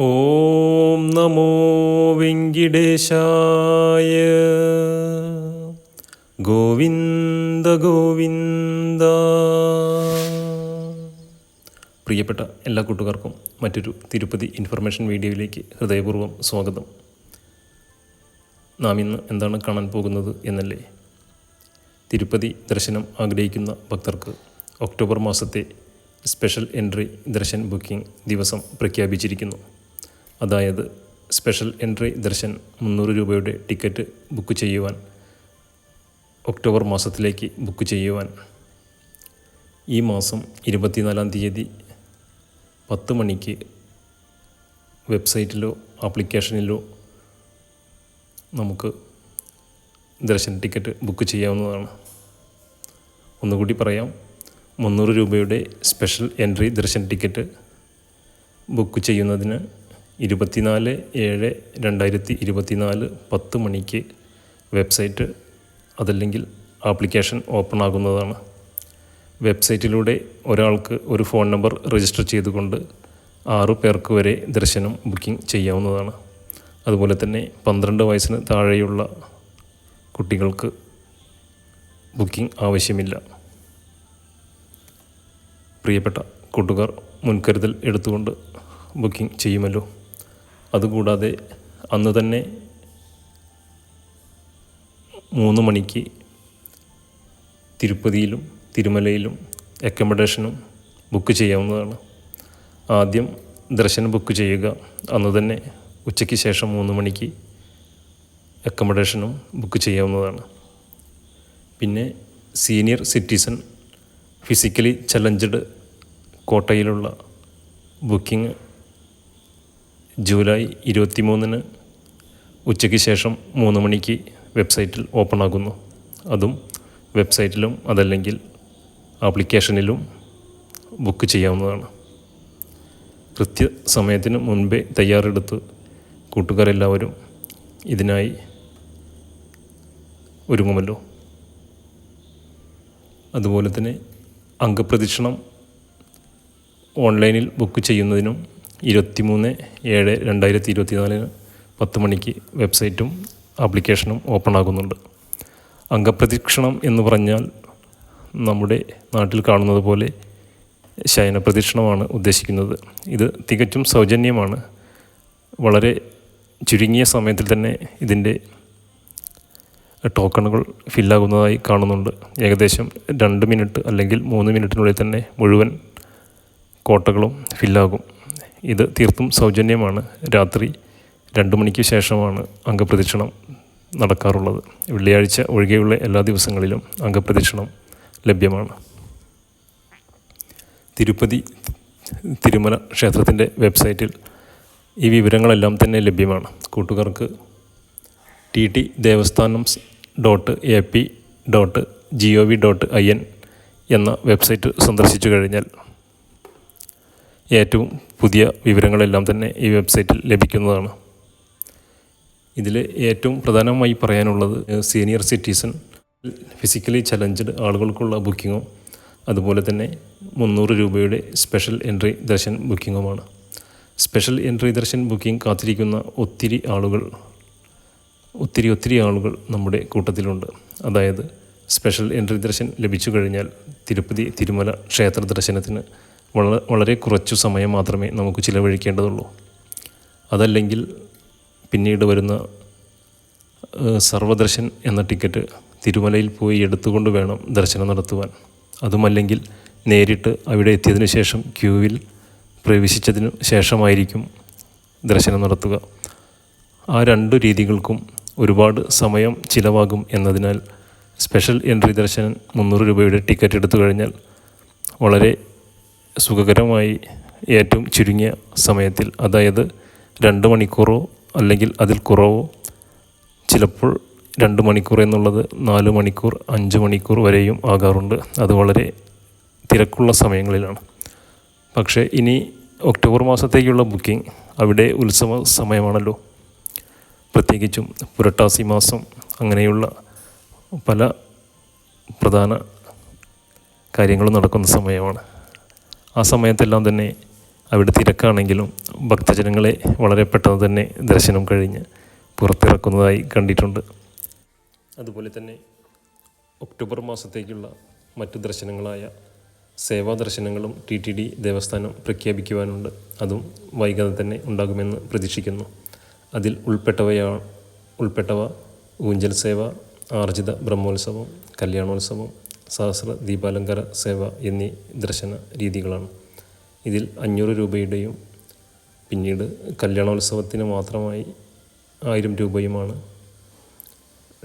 ഓം നമോ വെങ്കിടേശായ. ഗോവിന്ദ ഗോവിന്ദ. പ്രിയപ്പെട്ട എല്ലാ കൂട്ടുകാർക്കും മറ്റൊരു തിരുപ്പതി ഇൻഫർമേഷൻ വീഡിയോയിലേക്ക് ഹൃദയപൂർവം സ്വാഗതം. നാം ഇന്ന് എന്താണ് കാണാൻ പോകുന്നത് എന്നല്ലേ? തിരുപ്പതി ദർശനം ആഗ്രഹിക്കുന്ന ഭക്തർക്ക് ഒക്ടോബർ മാസത്തെ സ്പെഷ്യൽ എൻട്രി ദർശൻ ബുക്കിംഗ് ദിവസം പ്രഖ്യാപിച്ചിരിക്കുന്നു. അതായത് സ്പെഷ്യൽ എൻട്രി ദർശൻ മുന്നൂറ് രൂപയുടെ ടിക്കറ്റ് ബുക്ക് ചെയ്യുവാൻ ഒക്ടോബർ മാസത്തിലേക്ക് ബുക്ക് ചെയ്യുവാൻ. ഈ മാസം ഇരുപത്തിനാലാം തീയതി പത്ത് മണിക്ക് വെബ്സൈറ്റിലോ ആപ്ലിക്കേഷനിലോ നമുക്ക് ദർശൻ ടിക്കറ്റ് ബുക്ക് ചെയ്യാവുന്നതാണ്. ഒന്നുകൂടി പറയാം മുന്നൂറ് രൂപയുടെ special entry darshan ticket book ചെയ്യുന്നതിന് ഇരുപത്തിനാല് ഏഴ് രണ്ടായിരത്തി ഇരുപത്തിനാല് പത്ത് മണിക്ക് വെബ്സൈറ്റ് അതല്ലെങ്കിൽ ആപ്ലിക്കേഷൻ ഓപ്പൺ ആകുന്നതാണ്. വെബ്സൈറ്റിലൂടെ ഒരാൾക്ക് ഒരു ഫോൺ നമ്പർ രജിസ്റ്റർ ചെയ്തുകൊണ്ട് ആറു പേർക്ക് വരെ ദർശനം ബുക്കിംഗ് ചെയ്യാവുന്നതാണ്. അതുപോലെ തന്നെ പന്ത്രണ്ട് വയസ്സിന് താഴെയുള്ള കുട്ടികൾക്ക് ബുക്കിംഗ് ആവശ്യമില്ല. പ്രിയപ്പെട്ട കൂട്ടുകാർ മുൻകരുതൽ എടുത്തുകൊണ്ട് ബുക്കിംഗ് ചെയ്യുമല്ലോ. അതുകൂടാതെ അന്ന് തന്നെ മൂന്ന് മണിക്ക് തിരുപ്പതിയിലും തിരുമലയിലും അക്കമഡേഷനും ബുക്ക് ചെയ്യാവുന്നതാണ്. ആദ്യം ദർശനം ബുക്ക് ചെയ്യുക. അന്ന് തന്നെ ഉച്ചയ്ക്ക് ശേഷം മൂന്ന് മണിക്ക് അക്കമഡേഷനും ബുക്ക് ചെയ്യാവുന്നതാണ്. പിന്നെ സീനിയർ സിറ്റിസൺ ഫിസിക്കലി ചലഞ്ചഡ് കോട്ടയിലുള്ള ബുക്കിംഗ് ജൂലൈ ഇരുപത്തി മൂന്നിന് ഉച്ചയ്ക്ക് ശേഷം മൂന്ന് മണിക്ക് വെബ്സൈറ്റിൽ ഓപ്പൺ ആകുന്നു. അതും വെബ്സൈറ്റിലും അതല്ലെങ്കിൽ ആപ്ലിക്കേഷനിലും ബുക്ക് ചെയ്യാവുന്നതാണ്. കൃത്യ സമയത്തിന് മുൻപേ തയ്യാറെടുത്ത് കൂട്ടുകാരെല്ലാവരും ഇതിനായി ഒരുങ്ങുമല്ലോ. അതുപോലെ തന്നെ അംഗപ്രദക്ഷിണം ഓൺലൈനിൽ ബുക്ക് ചെയ്യുന്നതിനും ഇരുപത്തിമൂന്ന് ഏഴ് രണ്ടായിരത്തി ഇരുപത്തിനാലിന് പത്ത് മണിക്ക് വെബ്സൈറ്റും ആപ്ലിക്കേഷനും ഓപ്പൺ ആകുന്നുണ്ട് അംഗപ്രദക്ഷിണം എന്ന് പറഞ്ഞാൽ നമ്മുടെ നാട്ടിൽ കാണുന്നത് പോലെ ശയനപ്രദക്ഷിണമാണ് ഉദ്ദേശിക്കുന്നത്. ഇത് തികച്ചും സൗജന്യമാണ്. വളരെ ചുരുങ്ങിയ സമയത്തിൽ തന്നെ ഇതിന്റെ ടോക്കണുകൾ ഫില്ലാകുന്നതായി കാണുന്നുണ്ട്. ഏകദേശം രണ്ട് മിനിറ്റ് അല്ലെങ്കിൽ മൂന്ന് മിനിറ്റിനുള്ളിൽ തന്നെ മുഴുവൻ കോട്ടകളും ഫില്ലാകും. ഇത് തീർത്തും സൗജന്യമാണ്. രാത്രി രണ്ട് മണിക്ക് ശേഷമാണ് അംഗപ്രദക്ഷിണം നടക്കാറുള്ളത്. വെള്ളിയാഴ്ച ഒഴികെയുള്ള എല്ലാ ദിവസങ്ങളിലും അംഗപ്രദക്ഷിണം ലഭ്യമാണ്. തിരുപ്പതി തിരുമല ക്ഷേത്രത്തിന്റെ വെബ്സൈറ്റിൽ ഈ വിവരങ്ങളെല്ലാം തന്നെ ലഭ്യമാണ്. കൂട്ടുകാർക്ക് T T Devasthanam dot A P dot G O V dot I N എന്ന വെബ്സൈറ്റ് സന്ദർശിച്ചു കഴിഞ്ഞാൽ ഏറ്റവും പുതിയ വിവരങ്ങളെല്ലാം തന്നെ ഈ വെബ്സൈറ്റിൽ ലഭിക്കുന്നതാണ്. ഇതിൽ ഏറ്റവും പ്രധാനമായി പറയാനുള്ളത് സീനിയർ സിറ്റിസൺ ഫിസിക്കലി ചലഞ്ചഡ് ആളുകൾക്കുള്ള ബുക്കിങ്ങും അതുപോലെ തന്നെ മുന്നൂറ് രൂപയുടെ സ്പെഷ്യൽ എൻട്രി ദർശൻ ബുക്കിങ്ങുമാണ്. സ്പെഷ്യൽ എൻട്രി ദർശൻ ബുക്കിംഗ് കാത്തിരിക്കുന്ന ഒത്തിരി ആളുകൾ ഒത്തിരി ഒത്തിരി ആളുകൾ നമ്മുടെ കൂട്ടത്തിലുണ്ട്. അതായത് സ്പെഷ്യൽ എൻട്രി ദർശൻ ലഭിച്ചു കഴിഞ്ഞാൽ തിരുപ്പതി തിരുമല ക്ഷേത്ര ദർശനത്തിന് വളരെ കുറച്ചു സമയം മാത്രമേ നമുക്ക് ചിലവഴിക്കേണ്ടതുള്ളൂ. അതല്ലെങ്കിൽ പിന്നീട് വരുന്ന സർവദർശൻ എന്ന ടിക്കറ്റ് തിരുമലയിൽ പോയി എടുത്തുകൊണ്ട് വേണം ദർശനം നടത്തുവാൻ. അതുമല്ലെങ്കിൽ നേരിട്ട് അവിടെ എത്തിയതിനു ശേഷം ക്യൂവിൽ പ്രവേശിച്ചതിനു ശേഷമായിരിക്കും ദർശനം നടത്തുക. ആ രണ്ട് രീതികൾക്കും ഒരുപാട് സമയം ചിലവാകും എന്നതിനാൽ സ്പെഷ്യൽ എൻട്രി ദർശനം മുന്നൂറ് രൂപയുടെ ടിക്കറ്റ് എടുത്തു കഴിഞ്ഞാൽ വളരെ സുഖകരമായി ഏറ്റവും ചുരുങ്ങിയ സമയത്തിൽ അതായത് രണ്ട് മണിക്കൂറോ അല്ലെങ്കിൽ അതിൽ കുറവോ ചിലപ്പോൾ രണ്ട് മണിക്കൂർ എന്നുള്ളത് നാല് മണിക്കൂർ അഞ്ച് മണിക്കൂർ വരെയും ആകാറുണ്ട്. അത് വളരെ തിരക്കുള്ള സമയങ്ങളിലാണ്. പക്ഷേ ഇനി ഒക്ടോബർ മാസത്തേക്കുള്ള ബുക്കിംഗ് അവിടെ ഉത്സവ സമയമാണല്ലോ. പ്രത്യേകിച്ചും പുരട്ടാസി മാസം അങ്ങനെയുള്ള പല പ്രധാന കാര്യങ്ങളും നടക്കുന്ന സമയമാണ്. ആ സമയത്തെല്ലാം തന്നെ അവിടെ തിരക്കാണെങ്കിലും ഭക്തജനങ്ങളെ വളരെ പെട്ടെന്ന് തന്നെ ദർശനം കഴിഞ്ഞ് പുറത്തിറക്കുന്നതായി കണ്ടിട്ടുണ്ട്. അതുപോലെ തന്നെ ഒക്ടോബർ മാസത്തേക്കുള്ള മറ്റു ദർശനങ്ങളായ സേവാ ദർശനങ്ങളും ടി ടി ഡി ദേവസ്ഥാനം പ്രഖ്യാപിക്കുവാനുണ്ട്. അതും വൈകാതെ തന്നെ ഉണ്ടാകുമെന്ന് പ്രതീക്ഷിക്കുന്നു. അതിൽ ഉൾപ്പെട്ടവയാ ഉൾപ്പെട്ടവ ഊഞ്ചൽ സേവ ആർജിത ബ്രഹ്മോത്സവം കല്യാണോത്സവം സഹസ്ര ദീപാലങ്കാര സേവ എന്നീ ദർശന രീതികളാണ്. ഇതിൽ അഞ്ഞൂറ് രൂപയുടെയും പിന്നീട് കല്യാണോത്സവത്തിന് മാത്രമായി ആയിരം രൂപയുമാണ്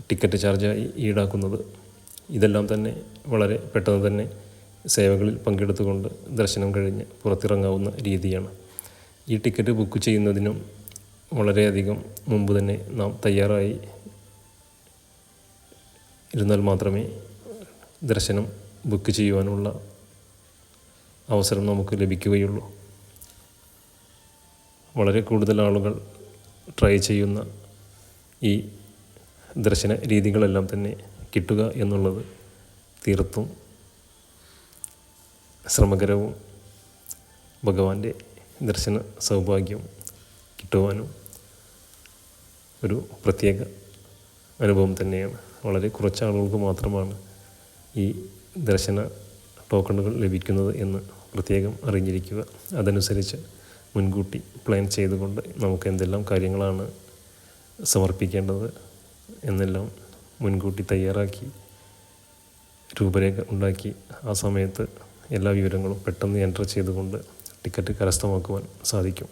ടിക്കറ്റ് ചാർജായി ഈടാക്കുന്നത്. ഇതെല്ലാം തന്നെ വളരെ പെട്ടെന്ന് തന്നെ സേവകളിൽ പങ്കെടുത്തുകൊണ്ട് ദർശനം കഴിഞ്ഞ് പുറത്തിറങ്ങാവുന്ന രീതിയാണ്. ഈ ടിക്കറ്റ് ബുക്ക് ചെയ്യുന്നതിനും വളരെയധികം മുമ്പ് തന്നെ നാം തയ്യാറായി ഇരുന്നാൽ മാത്രമേ ദർശനം ബുക്ക് ചെയ്യുവാനുള്ള അവസരം നമുക്ക് ലഭിക്കുകയുള്ളൂ. വളരെ കൂടുതൽ ആളുകൾ ട്രൈ ചെയ്യുന്ന ഈ ദർശന രീതികളെല്ലാം തന്നെ കിട്ടുക എന്നുള്ളത് തീർത്തും ശ്രമകരവും ഭഗവാന്റെ ദർശന സൗഭാഗ്യം കിട്ടുവാനും ഒരു പ്രത്യേക അനുഭവം തന്നെയാണ്. വളരെ കുറച്ച് ആളുകൾക്ക് മാത്രമാണ് ഈ ദർശന ടോക്കണുകൾ ലഭിക്കുന്നത് എന്ന് പ്രത്യേകം അറിഞ്ഞിരിക്കുക. അതനുസരിച്ച് മുൻകൂട്ടി പ്ലാൻ ചെയ്തുകൊണ്ട് നമുക്ക് എന്തെല്ലാം കാര്യങ്ങളാണ് സമർപ്പിക്കേണ്ടത് എന്നെല്ലാം മുൻകൂട്ടി തയ്യാറാക്കി രൂപരേഖ ഉണ്ടാക്കി ആ സമയത്ത് എല്ലാ വിവരങ്ങളും പെട്ടെന്ന് എന്റർ ചെയ്തുകൊണ്ട് ടിക്കറ്റ് കരസ്ഥമാക്കുവാൻ സാധിക്കും.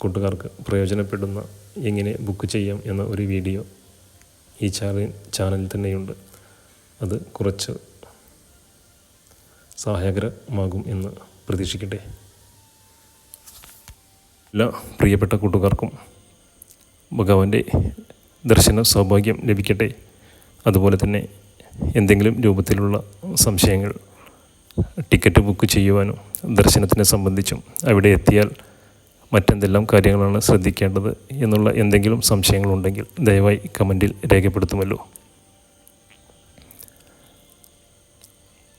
കൂട്ടുകാർക്ക് പ്രയോജനപ്പെടുന്ന എങ്ങനെ ബുക്ക് ചെയ്യാം എന്ന ഒരു വീഡിയോ ഈ ചാനൽ ചാനലിൽ തന്നെയുണ്ട്. അത് കുറച്ച് സഹായകരമാകും എന്ന് പ്രതീക്ഷിക്കട്ടെ. എല്ലാ പ്രിയപ്പെട്ട കൂട്ടുകാർക്കും ഭഗവാന്റെ ദർശന സൗഭാഗ്യം ലഭിക്കട്ടെ. അതുപോലെ തന്നെ എന്തെങ്കിലും രൂപത്തിലുള്ള സംശയങ്ങൾ ടിക്കറ്റ് ബുക്ക് ചെയ്യുവാനും ദർശനത്തിനെ സംബന്ധിച്ചും അവിടെ എത്തിയാൽ മറ്റെന്തെല്ലാം കാര്യങ്ങളാണ് ശ്രദ്ധിക്കേണ്ടത് എന്നുള്ള എന്തെങ്കിലും സംശയങ്ങളുണ്ടെങ്കിൽ ദയവായി കമന്റിൽ രേഖപ്പെടുത്തുമല്ലോ.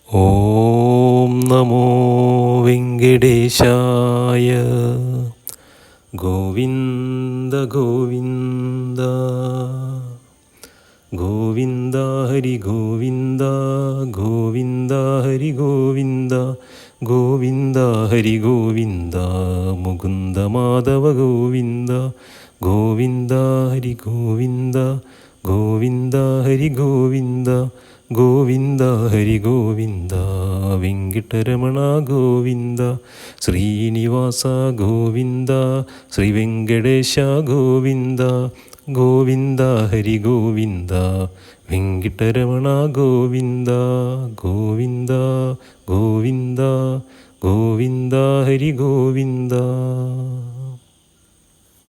ഓം നമോ വെങ്കടേശായ ഗോവിന്ദ ഗോവിന്ദ. ഗോവിന്ദ ഹരി ഗോവിന്ദ ഗോവിന്ദ ഹരി ഗോവിന്ദ ഗോവിന്ദ ഹരി ഗോവിന്ദ മുകുന്ദ മാധവ ഗോവിന്ദ ഗോവിന്ദ ഹരി ഗോവിന്ദ ഗോവിന്ദ ഹരി ഗോവിന്ദ ഗോവിന്ദ ഹരി ഗോവിന്ദ. വെങ്കിട്ടരമണ ഗോവിന്ദ. ശ്രീനിവാസ ഗോവിന്ദ. ശ്രീ വെങ്കടേശ ഗോവിന്ദ. ഗോവിന്ദ ഹരി ഗോവിന്ദ. വെങ്കിട്ടരമണ ഗോവിന്ദ. ഗോവിന്ദ ഗോവിന്ദ. ഗോവിന്ദ ഹരി ഗോവിന്ദ.